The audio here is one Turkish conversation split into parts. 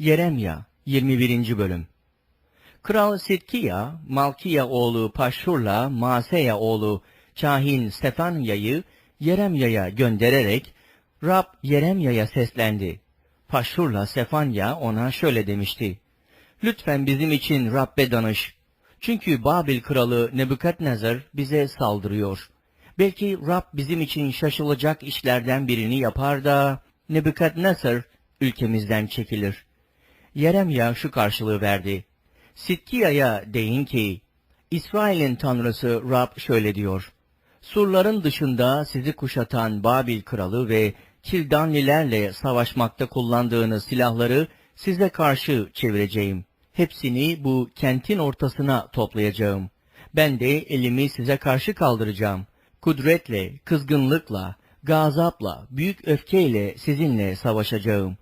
Yeremya 21. Bölüm Kral Sitkiya, Malkiya oğlu Paşhur'la Maseya oğlu Kahin Stefanya'yı Yeremya'ya göndererek Rab Yeremya'ya seslendi. Paşhur'la Stefanya ona şöyle demişti. Lütfen bizim için Rabbe danış. Çünkü Babil kralı Nebukadnezar bize saldırıyor. Belki Rab bizim için şaşılacak işlerden birini yapar da Nebukadnezar ülkemizden çekilir. Yeremya şu karşılığı verdi. Sitkiya'ya deyin ki, İsrail'in tanrısı Rab şöyle diyor. Surların dışında sizi kuşatan Babil kralı ve Kildanlilerle savaşmakta kullandığınız silahları size karşı çevireceğim. Hepsini bu kentin ortasına toplayacağım. Ben de elimi size karşı kaldıracağım. Kudretle, kızgınlıkla, gazapla, büyük öfkeyle sizinle savaşacağım.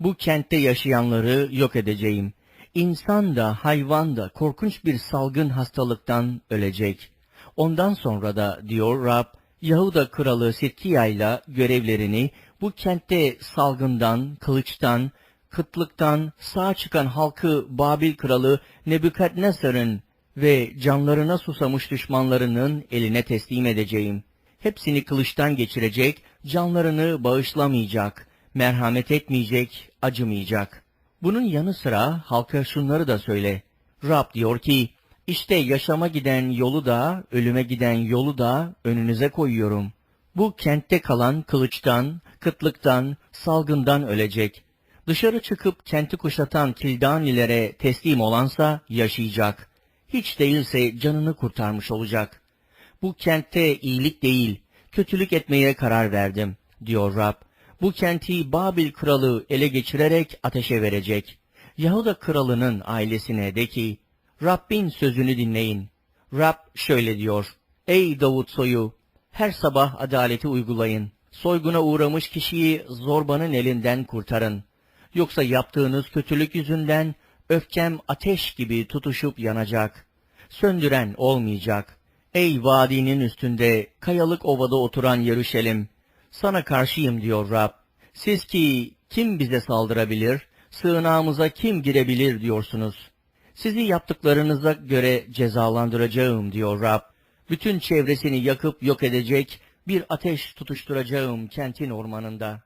Bu kentte yaşayanları yok edeceğim. İnsan da hayvan da korkunç bir salgın hastalıktan ölecek. Ondan sonra da diyor Rab, Yahuda kralı Sitkiya ile görevlerini bu kentte salgından, kılıçtan, kıtlıktan sağ çıkan halkı Babil kralı Nebukadnesar'ın ve canlarına susamış düşmanlarının eline teslim edeceğim. Hepsini kılıçtan geçirecek, canlarını bağışlamayacak, merhamet etmeyecek, acımayacak. Bunun yanı sıra halka şunları da söyle. Rab diyor ki, işte yaşama giden yolu da, ölüme giden yolu da önünüze koyuyorum. Bu kentte kalan kılıçtan, kıtlıktan, salgından ölecek. Dışarı çıkıp kenti kuşatan Kildanilere teslim olansa yaşayacak. Hiç değilse canını kurtarmış olacak. Bu kentte iyilik değil, kötülük etmeye karar verdim, diyor Rab. Bu kenti Babil kralı ele geçirerek ateşe verecek. Yahuda kralının ailesine de ki, Rabbin sözünü dinleyin. Rab şöyle diyor, Ey Davut soyu, her sabah adaleti uygulayın. Soyguna uğramış kişiyi zorbanın elinden kurtarın. Yoksa yaptığınız kötülük yüzünden öfkem ateş gibi tutuşup yanacak. Söndüren olmayacak. Ey vadinin üstünde, kayalık ovada oturan Yeruşalim, sana karşıyım diyor Rab. Siz ki kim bize saldırabilir, sığınağımıza kim girebilir diyorsunuz. Sizi yaptıklarınıza göre cezalandıracağım diyor Rab. Bütün çevresini yakıp yok edecek bir ateş tutuşturacağım kentin ormanında.